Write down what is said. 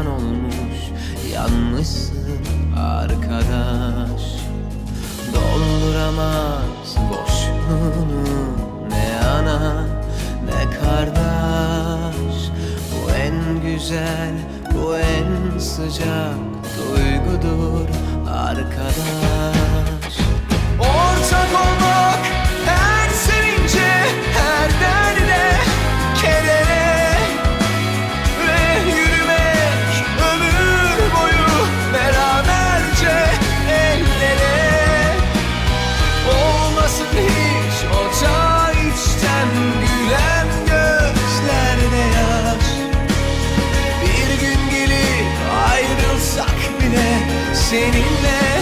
perişan olmuş Yanlışsın arkadaş. Dolduramaz boşluğunu ne ana ne kardeş. Bu en güzel bu en sıcak duygudur arkadaş. Ortak olmak seninle